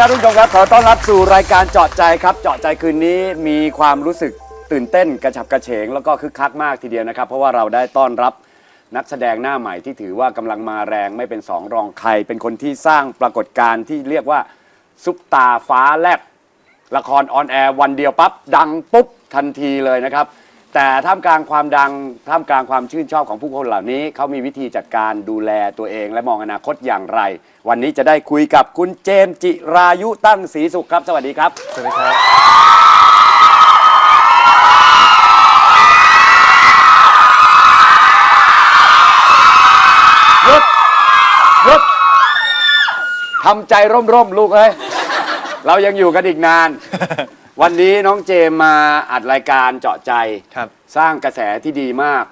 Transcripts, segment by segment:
ครับทุกผู้ชมครับขอต้อนรับสู่รายการเจาะใจครับ เจาะใจคืนนี้มีความรู้สึกตื่นเต้นกระฉับกระเฉง แล้วก็คึกคักมากทีเดียวนะครับ เพราะว่าเราได้ต้อนรับนักแสดงหน้าใหม่ที่ถือว่ากำลังมาแรงไม่เป็นสองรองใคร เป็นคนที่สร้างปรากฏการณ์ที่เรียกว่าซุปตาฟ้าแลบ ละครออนแอร์วันเดียวปั๊บดังปุ๊บทันทีเลยนะครับ แต่ท่ามกลางความดังท่ามกลางความชื่นชอบของผู้คนเหล่านี้ เขามีวิธีจัดการดูแลตัวเองและมองอนาคตอย่างไร วันนี้จะได้คุยกับคุณเจมส์จิรายุตั้งศรีสุขครับ สวัสดีครับ สวัสดีครับ หยุด หยุดทำใจร่มๆ ลูกเอ้ย เรายังอยู่กันอีกนาน วันนี้น้องเจมมาอัดรายการเจาะใจ ครับ สร้างกระแสที่ดีมาก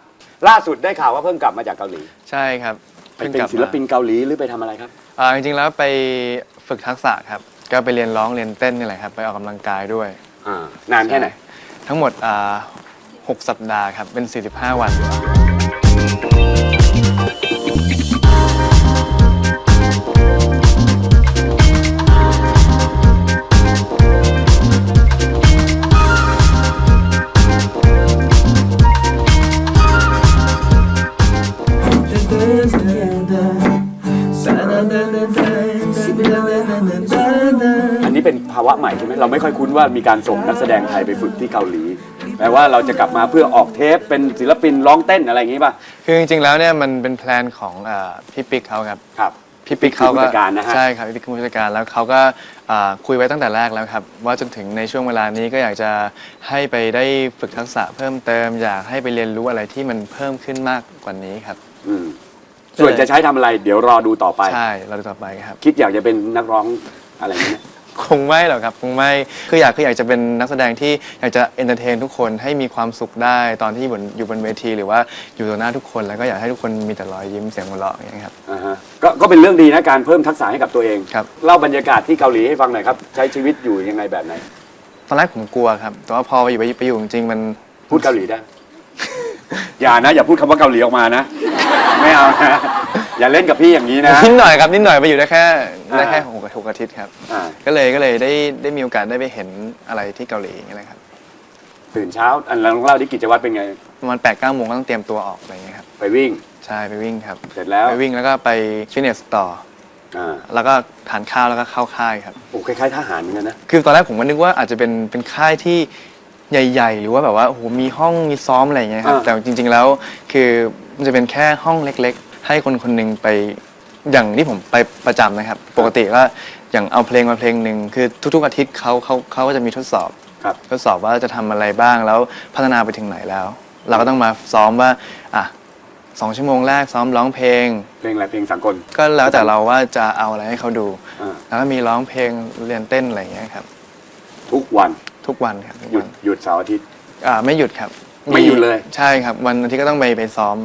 ล่าสุดได้ข่าวว่าเพิ่งกลับมาจากเกาหลีใช่ครับไปเป็นกบศิลปินเกาหลีหรือไปทำอะไรครับ อ่าจริงๆแล้วไปฝึกทักษะครับ ก็ไปเรียนร้องเรียนเต้นนี่แหละครับ ไปออกกำลังกายด้วยอ่านานแค่ไหน ทั้งหมดอ่าหกสัปดาห์ครับ เป็น 45 วันอัน ใหม่ใช่ไหมเราไม่ค่อยคุ้นว่ามีการส่งนักแสดงไทยไปฝึกที่เกาหลีแปลว่าเราจะกลับมาเพื่อออกเทปเป็นศิลปินร้องเต้นอะไรอย่างนี้ป่ะ คือจริงๆแล้วเนี่ยมันเป็นแพลนของอ่าพี่ปิ๊กเขาครับ ครับ พี่ปิ๊กเขาผู้ก็จัดการนะฮะ ใช่ครับพี่ปิ๊กคือผู้จัดการแล้วเขาก็อ่าคุยไว้ตั้งแต่แรกแล้วครับ ว่าจนถึงในช่วงเวลานี้ก็อยากจะให้ไปได้ฝึกทักษะเพิ่มเติม อยากให้ไปเรียนรู้อะไรที่มันเพิ่มขึ้นมากกว่านี้ครับอืมส่วนจะใช้ทำอะไร เดี๋ยวรอดูต่อไป ใช่เราดูต่อไปครับ คิดอยากจะเป็นนักร้องอะไรไหมเนี่ย คงไม่หรอกครับคงไม่คืออยากคืออยากจะเป็นนักแสดงที่อยากจะเอนเตอร์เทนทุกคนให้มีความสุขได้ตอนที่อยู่บนอยู่บนเวที หรือว่าอยู่ต่อหน้าทุกคนแล้วก็อยากให้ทุกคนมีแต่รอยยิ้มเสียงหัวเราะอย่างเงี้ยครับ อ่าฮะก็ก็เป็นเรื่องดีนะการเพิ่มทักษะให้กับตัวเองครับ เล่าบรรยากาศที่เกาหลีให้ฟังหน่อยครับ ใช้ชีวิตอยู่ยังไงแบบไหน ตอนแรกผมกลัวครับ แต่ว่าพอไปอยู่ไปไปอยู่จริงๆมัน พูดเกาหลีได้ อย่านะ อย่าพูดคำว่าเกาหลีออกมานะ ไม่เอานะ อย่าเล่นกับพี่อย่างนี้นะนิดหน่อยครับนิดหน่อยไปอยู่ได้แค่อ่าได้แค่หกหกอาทิตย์ครับ อ่าก็เลยก็เลยได้ได้มีโอกาสได้ไปเห็นอะไรที่เกาหลีอย่างเงี้ยนะครับตื่นเช้าอันลองเล่าที่กิจวัตรเป็นไง ประมาณแปดเก้าโมงก็ต้องเตรียมตัวออกอะไรอย่างเงี้ยครับไปวิ่ง ใช่ไปวิ่งครับเสร็จแล้ว ไปวิ่งแล้วก็ไปฟิตเนสต่ออ่าแล้วก็ทานข้าวแล้วก็เข้าค่ายครับ โอ้คล้ายๆทหารเหมือนกันนะ คือตอนแรกผมก็นึกว่าอาจจะเป็นเป็นค่ายที่ใหญ่ ๆ หรือว่าแบบว่าโอ้โหมีห้องมีซ้อมอะไรอย่างเงี้ยครับอ่า แต่จริง ๆแล้วคือมันจะเป็นแค่ห้องเล็กๆ ให้คนคนหนึ่งไปอย่างที่ผมไปประจำนะครับ ปกติก็อย่างเอาเพลงมาเพลงหนึ่งคือทุกๆอาทิตย์เขาเขาเขาก็จะมีทดสอบครับ ทดสอบว่าจะทำอะไรบ้างแล้วพัฒนาไปถึงไหนแล้ว เราก็ต้องมาซ้อมว่าอะสองชั่วโมงแรกซ้อมร้องเพลง เพลงอะไรเพลงสากล ก็แล้วแต่เราว่าจะเอาอะไรให้เขาดู อ่า แล้วก็มีร้องเพลงเรียนเต้นอะไรอย่างเงี้ยครับ ทุกวันทุกวันครับทุกหยุวัดนหยุดเสาร์อาทิตย์ อ่าไม่หยุดครับไม่หยุดเลย ใช่ครับ วันอาทิตย์ก็ต้องไปไปซ้อม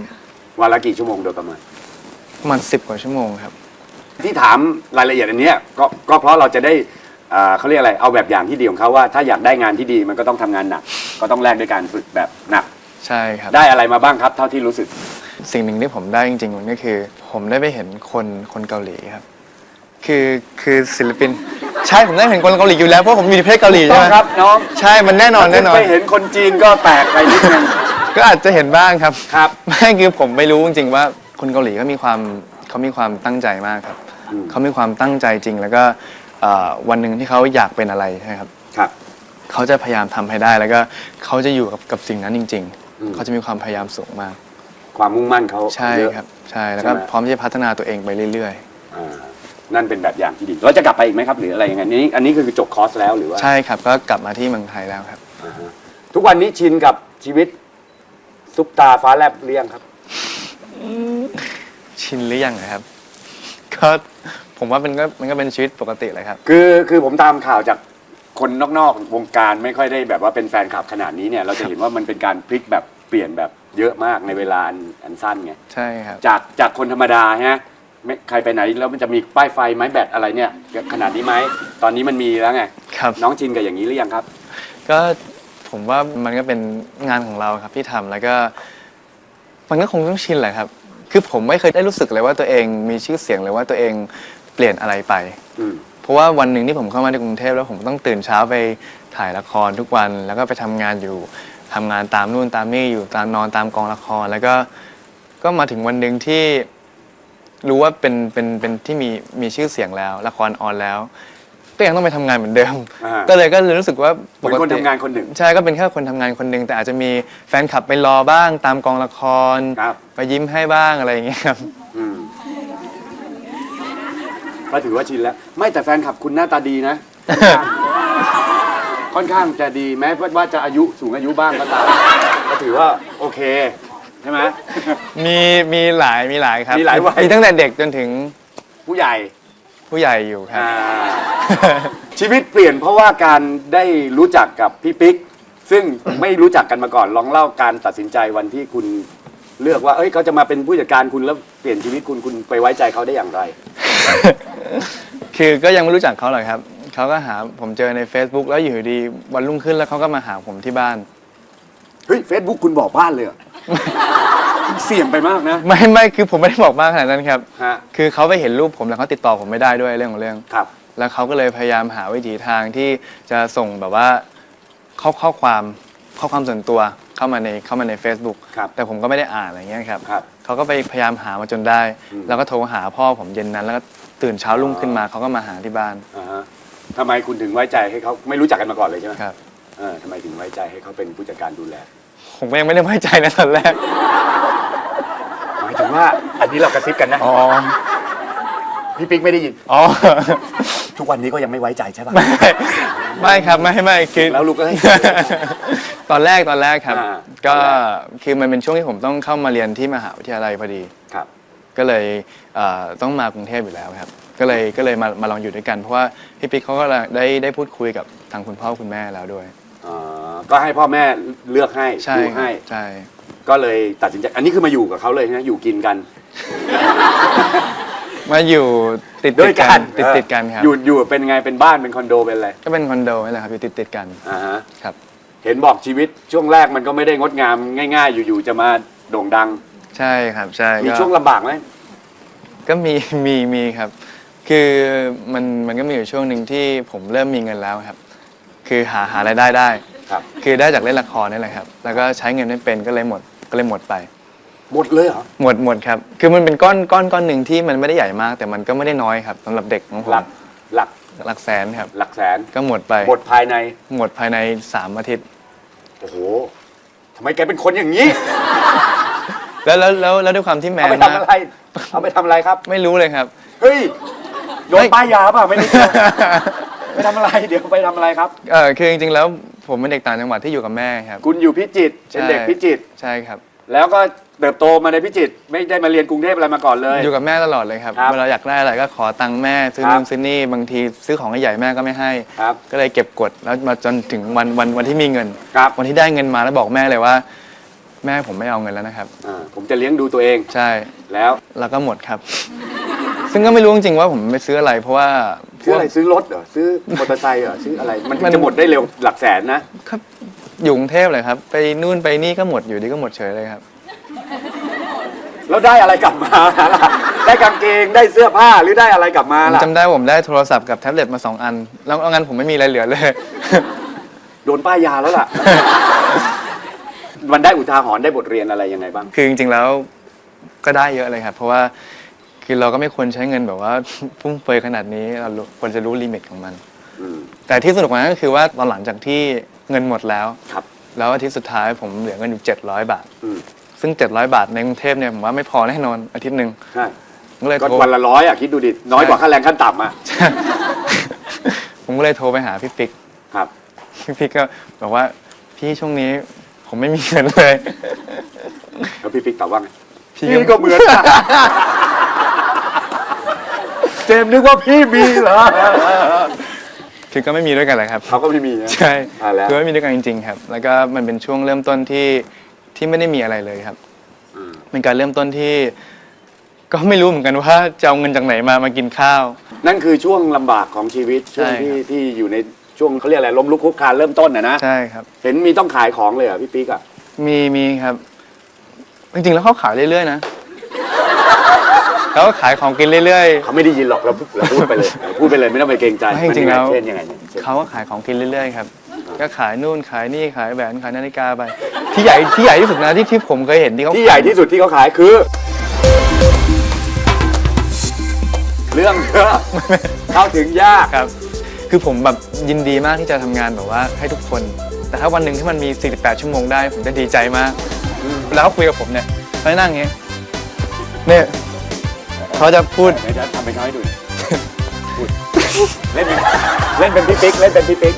วันละกี่ชั่วโมงโดยประมาณ ประมาณสิบกว่าชั่วโมงครับ ที่ถามรายละเอียดอันเนี้ยก็ก็เพราะเราจะได้อ่าเขาเรียกอะไรเอาแบบอย่างที่ดีของเขาว่าถ้าอยากได้งานที่ดีมันก็ต้องทำงานหนัก ก็ต้องแลกด้วยการฝึกแบบหนัก ใช่ครับ ได้อะไรมาบ้างครับเท่าที่รู้สึก สิ่งหนึ่งที่ผมได้จริงๆมันก็คือ ผมได้ไปเห็นคนคนเกาหลีครับ คือคือศิลปิน ใช่ผมได้เห็นคนเกาหลีอยู่แล้วเพราะผมอยู่ในประเทศเกาหลีต้ใช่องไหมครับน้องใช่มันแน่นอนแน่นอน ไปเห็นคนจีนก็แปลกไปนิดนึง ก็อาจจะเห็นบ้างครับ ครับ ไม่คือผมไม่รู้จริงๆว่า คนเกาหลีก็มีความเขามีความตั้งใจมากครับอืมเขามีความตั้งใจจริง แล้วก็เอ่อวันหนึ่งที่เขาอยากเป็นอะไรใช่ไหมครับครับ เขาจะพยายามทำให้ได้ แล้วก็เขาจะอยู่กับกับสิ่งนั้นจริง อืม ๆ เขาจะมีความพยายามสูงมาก ความมุ่งมั่นเขาใช่เยอะ ครับใช่แล้วก็ใช่ไหม พร้อมที่จะพัฒนาตัวเองไปเรื่อย อ่านั่นเป็นแบบอย่างที่ดีเราจะกลับไปอีกไหมครับ หรืออะไรยังไงนี้อันนี้คือจบคอร์สแล้วหรือว่าๆ ใช่ครับก็กลับมาที่เมืองไทยแล้วครับ อ่าฮะทุกวันนี้ชินกับชีวิตซุปตาฟ้าแลบเรียงครับ ชินหรือยังนะครับ ก็ผมว่ามันก็มันก็เป็นชีวิตปกติเลยครับ คือคือผมตามข่าวจากคนนอกๆวงการไม่ค่อยได้แบบว่าเป็นแฟนคลับขนาดนี้เนี่ยเราจะเห็นว่ามันเป็นการพลิกแบบเปลี่ยนแบบเยอะมากในเวลาอันอันสั้นไงใช่ครับ จากจากคนธรรมดาฮะไม่ใครไปไหนแล้วมันจะมีป้ายไฟไม้แบตอะไรเนี่ยขนาดนี้ไหมตอนนี้มันมีแล้วไงครับ น้องชินกับอย่างนี้หรือยังครับ ก็ผมว่ามันก็เป็นงานของเราครับที่ทำแล้วก็ มันก็คงต้องชินแหละครับ คือผมไม่เคยได้รู้สึกเลยว่าตัวเองมีชื่อเสียงเลยว่าตัวเองเปลี่ยนอะไรไป อืม เพราะว่าวันหนึ่งที่ผมเข้ามาในกรุงเทพแล้วผมต้องตื่นเช้าไปถ่ายละครทุกวัน แล้วก็ไปทำงานอยู่ทำงานตามนู่นตามนี่อยู่ตามนอนตามกองละคร แล้วก็ก็มาถึงวันหนึ่งที่รู้ว่าเป็นเป็นเป็นที่มีมีชื่อเสียงแล้ว ละครออนแล้ว ก็ยังต้องไปทำงานเหมือนเดิม อ่า ก็เลยก็เลยรู้สึกว่าเหมือนคนทำงานคนหนึ่ง ใช่ก็เป็นแค่คนทำงานคนหนึ่งแต่อาจจะมีแฟนคลับไปรอบ้างตามกองละครครับ ไปยิ้มให้บ้างอะไรอย่างเงี้ยครับ อืมก็ถือว่าชินแล้ว ไม่แต่แฟนคลับคุณหน้าตาดีนะ ค่อนข้างจะดีแม้ว่าจะอายุสูงอายุบ้างก็ตามก็ถือว่าโอเค ใช่ไหม มีมีหลายมีหลายครับมีหลายวัยมีตั้งแต่เด็กจนถึงผู้ใหญ่ ผู้ใหญ่อยู่ครับอ่าชีวิตเปลี่ยนเพราะว่าการได้รู้จักกับพี่ปิ๊ก ซึ่ง ไม่รู้จักกันมาก่อนลองเล่าการตัดสินใจวันที่คุณเลือกว่า เอ้ยเขาจะมาเป็นผู้จัดการคุณแล้วเปลี่ยนชีวิตคุณคุณไปไว้ใจเขาได้อย่างไร คือก็ยังไม่รู้จักเขาหรอกครับ เขาก็หาผมเจอใน Facebook แล้วอยู่ดีวันรุ่งขึ้นแล้วเขาก็มาหาผมที่บ้าน เฮ้ยเฟซบุ๊กคุณบอกบ้านเลยเหรอ เสี่ยงไปมากนะ ไม่ไม่คือผมไม่ได้บอกมากขนาดนั้นครับ ฮะ คือเขาไปเห็นรูปผมแล้วเขาติดต่อผมไม่ได้ด้วยเรื่องของเรื่อง ครับ แล้วเขาก็เลยพยายามหาวิถีทางที่จะส่งแบบว่าข้อข้อความข้อความส่วนตัวเข้ามาในเข้ามาใน Facebook ครับแต่ผมก็ไม่ได้อ่านอะไรเงี้ยครับครับเขาก็ไปพยายามหามาจนได้ อืม แล้วก็โทรหาพ่อผมเย็นนั้น แล้วก็ตื่นเช้ารุ่งขึ้นมาเขาก็มาหาที่บ้านอ่าฮะทำไมคุณถึงไว้ใจให้เขาไม่รู้จักกันมาก่อนเลยใช่ไหมครับ เออทำไมถึงไว้ใจให้เขาเป็นผู้จัดการดูแล ผมก็ยังไม่ได้ไว้ใจนะตอนแรกหมายถึง ว่า อันนี้เรากระซิบกันนะ อ๋อ พี่ปิ๊กไม่ได้ยิน อ๋อ ทุกวันนี้ก็ยังไม่ไว้ใจใช่ป่ะ ไม่ไม่ครับไม่ไม่คือแล้วลูกก็ให้ ตอนแรกตอนแรกครับ อ่า ก็คือมันเป็นช่วงที่ผมต้องเข้ามาเรียนที่มหาวิทยาลัยพอดี ครับ ก็เลยเอ่อต้องมากรุงเทพอยู่แล้วครับ ก็เลยก็เลยมามาลองอยู่ด้วยกันเพราะว่าพี่ปิ๊กเขาก็ได้ได้พูดคุยกับทางคุณพ่อคุณแม่แล้วด้วยอ่าก็ให้พ่อแม่เลือกให้ใช่ดูครับให้ ใช่ ก็เลยตัดสินใจ อันนี้คือมาอยู่กับเขาเลยนะอยู่กินกัน มาอยู่ติดด้ติวยดกักันนติดติดกันครับ อยู่อยู่เป็นไงเป็นบ้านเป็นคอนโดเป็นอะไรก็เป็นคอนโดนี่แหละครับอยู่ติดติดกันอ่าฮะครับ เห็นบอกชีวิตช่วงแรกมันก็ไม่ได้งดงามง่าย ๆ อยู่ๆจะมาโด่งดัง ใช่ครับใช่มีก็ช่วงลำบากไหมก็มีมีมีครับ คือมันมันก็มีอยู่ช่วงหนึ่งที่ผมเริ่มมีเงินแล้วครับ คือหาหารายได้ได้ ครับ คือได้จากเล่นละครนี่แหละครับ แล้วก็ใช้เงินไม่เป็นก็เลยหมด ก็เลยหมดไป หมดเลยเหรอ หมดหมดครับ คือมันเป็นก้อนก้อนก้อนหนึ่งที่มันไม่ได้ใหญ่มาก แต่มันก็ไม่ได้น้อยครับสำหรับเด็กของผมหลักหลักหลักแสนครับ หลักแสนก็หมดไป หมดภายใน หมดภายในสามอาทิตย์ โอ้โหทำไมแกเป็นคนอย่างนี้ แล้วแล้วแล้วแล้วด้วยความที่แมเอานไปมาทำกอะไร เอาไปทำอะไรครับ ไม่รู้เลยครับ เฮ้ยโดนไม่ป้ายยาเปล่ะ ไม่รู้ ไปทำอะไร เดี๋ยวไปทำอะไรครับ เออคือจริงๆแล้ว ผมเป็นเด็กต่างจังหวัดที่อยู่กับแม่ครับ คุณอยู่พิจิตรเป็นเด็กใช่พิจิตรใช่ครับ แล้วก็เติบโตมาในพิจิตรไม่ได้มาเรียนกรุงเทพอะไรมาก่อนเลย อยู่กับแม่ตลอดเลยครับครับเวลาอยากได้อะไรก็ขอตังค์แม่ซื้อครับนู่นซื้อนี่บางทีซื้อของใหญ่ๆแม่ก็ไม่ให้ ครับ ก็เลยเก็บกดแล้วมาจนถึงวันวันวันที่มีเงิน ครับวันที่ได้เงินมาแล้วบอกแม่เลยว่า แม่ผมไม่เอาเงินแล้วนะครับ อ่าผมจะเลี้ยงดูตัวเองใช่แล้วแล้วก็หมดครับ ซึ่งก็ไม่รู้จริงๆว่าผมไปซื้ออะไร เพราะว่า ซื้ออะไรซื้อรถเหรอซื้อมอเตอร์ไซค์เหรอซื้ออะไรมันถึมังนจะหมดได้เร็วหลักแสนนะครับอยู่กรุงเทพเลยครับ ไปนู่นไปนี่ก็หมดอยู่ดีก็หมดเฉยเลยครับ แล้วได้อะไรกลับมาล่ะได้กางเกงได้เสื้อผ้าหรือได้อะไรกลับมาผมล่ะจำได้ผมได้โทรศัพท์กับแท็บเล็ตมาสองอัน แล้วเอางั้นผมไม่มีอะไรเหลือเลย โดนป้ายยาแล้วล่ะ มันได้อุทาหรณ์ได้บทเรียนอะไรยังไงบ้าง คือจริงๆแล้วก็ได้เยอะเลยครับ เพราะว่า คือเราก็ไม่ควรใช้เงินแบบว่า ฟุ่มเฟือยขนาดนี้เรารู้ควรจะรู้ลิมิตของมัน อืม แต่ที่สนุกกว่านั้นก็คือว่าตอนหลังจากที่เงินหมดแล้ว ครับ แล้วอาทิตย์สุดท้ายผมเหลือเงินอยู่700 บาท อืม ซึ่ง 700 บาทในกรุงเทพเนี่ยผมว่าไม่พอแน่นอนอาทิตย์หนึ่งใช่ ผมก็เลยก็โทร วันละร้อยอะคิดดูดิ น้อยกว่าค่าแรงขั้นต่ำอะ ผมก็เลยโทรไปหาพี่ปิ๊กครับ พี่ปิ๊กก็บอกว่าพี่ช่วงนี้ผมไม่มีเงินเลย แล้วพี่ปิ๊กตอบว่าไงพี่พี่ก็เหมือนกัน เจมส์นึกว่าพี่มีเหรอคือก็ไม่มีด้วยกันแหละครับ เขาก็ไม่มีนะ ใช่อ่าแล้ว คือไม่มีด้วยกันจริง ๆ ครับ แล้วก็มันเป็นช่วงเริ่มต้นที่ที่ไม่ได้มีอะไรเลยครับอืมเป็นการเริ่มต้นที่ ก็ไม่รู้เหมือนกันว่าจะเอาเงินจากไหนมามากินข้าว นั่นคือช่วงลำบากของชีวิต ช่วงใช่ครับที่ที่อยู่ในช่วงเขาเรียกอะไรล้มลุกคลุกคลานเริ่มต้นนะนะ ใช่ครับ เห็นมีต้องขายของเลยเหรอพี่ปิ๊กอะ มีมีครับ จริงๆแล้วเขาขายเรื่อยๆนะ เขาก็ขายของกินเรื่อย เขาไม่ได้ยินหรอกเราเราพูดไปเลยเราพูดไปเลยไม่ต้องไปเกรงใจไม่จริงๆแล้ว เช่นยังไงเนี่ยเช่นๆเขาก็ขายของกินเรื่อยๆครับ ก็ขายนู่นขายนี่ขายแหวนขายนาฬิกาไป ที่ใหญ่ที่ใหญ่ที่สุดนะที่ที่ผมเคยเห็นที่เขาที่ใหญ่ที่สุดที่เขาขายคือ เรื่องเยอะเข้าถึงยากครับ คือผมแบบยินดีมากที่จะทำงานแบบว่าให้ทุกคน แต่ถ้าวันหนึ่งที่มันมี 48 ชั่วโมงได้ ผมจะดีใจมาก แล้วเขาคุยกับผมเนี่ยเขาจะนั่งอย่างเงี้ยเนี่ย เขาจะพูด เดี๋ยวจะทำเป็นเขาให้ดูพูดเล่นเป็นเล่นเป็นพี่ปิ๊กเล่นเป็นพี่ปิ๊ก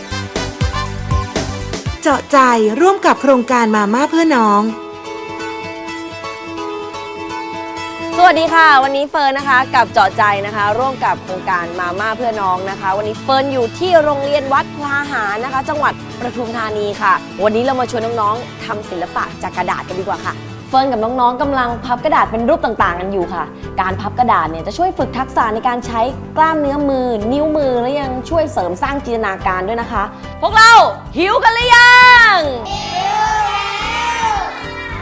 เจาะใจร่วมกับโครงการมาม่าเพื่อน้อง สวัสดีค่ะ วันนี้เฟิร์นนะคะกับเจาะใจนะคะ ร่วมกับโครงการมาม่าเพื่อน้องนะคะ วันนี้เฟิร์นอยู่ที่โรงเรียนวัดพลาหารนะคะ จังหวัดปทุมธานีค่ะ วันนี้เรามาชวนน้องๆทำศิลปะจากกระดาษกันดีกว่าค่ะเฟิร์นกับน้องๆกำลังพับกระดาษเป็นรูปต่างๆ กันอยู่ค่ะ การพับกระดาษเนี่ยจะช่วยฝึกทักษะในการใช้กล้ามเนื้อมือ นิ้วมือและยังช่วยเสริมสร้างจินตนาการด้วยนะคะ พวกเราหิวกันหรือยังหิว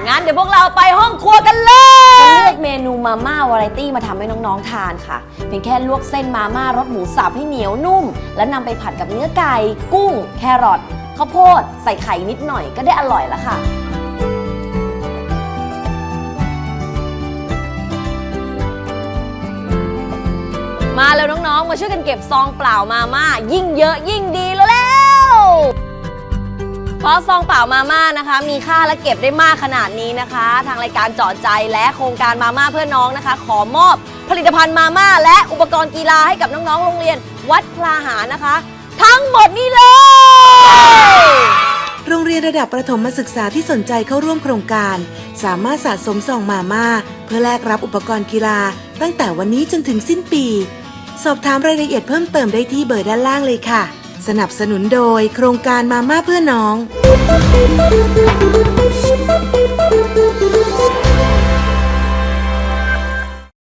งั้นเดี๋ยวพวกเราไปห้องครัวกันเลยเลือกเมนูมาม่าวาไรตี้มาทำให้น้องๆทานค่ะ เพียงแค่ลวกเส้นมาม่ารสหมูสับให้เหนียวนุ่ม แล้วนำไปผัดกับเนื้อไก่กุ้ง แครอทข้าวโพด ใส่ไข่นิดหน่อยก็ได้อร่อยแล้วค่ะ มาแล้วน้องๆ มาช่วยกันเก็บซองเปล่ามาม่ายิ่งเยอะยิ่งดีแล้วเพราะซองเปล่ามาม่านะคะ มีค่าและเก็บได้มากขนาดนี้นะคะ ทางรายการจาะใจและโครงการมาม่าเพื่อน้องนะคะ ขอมอบผลิตภัณฑ์มาม่าและอุปกรณ์กีฬาให้กับน้องๆ โรงเรียน วัดพลาหานะคะ ทั้งหมดนี้เลย โรงเรียนระดับประถมศึกษาที่สนใจเข้าร่วมโครงการ สามารถสะสมซองมาม่าเพื่อแลกรับอุปกรณ์กีฬา ตั้งแต่วันนี้จนถึงสิ้นปี สอบถามรายละเอียดเพิ่มเติมได้ที่เบอร์ด้านล่างเลยค่ะ สนับสนุนโดยโครงการมาม่าเพื่อน้อง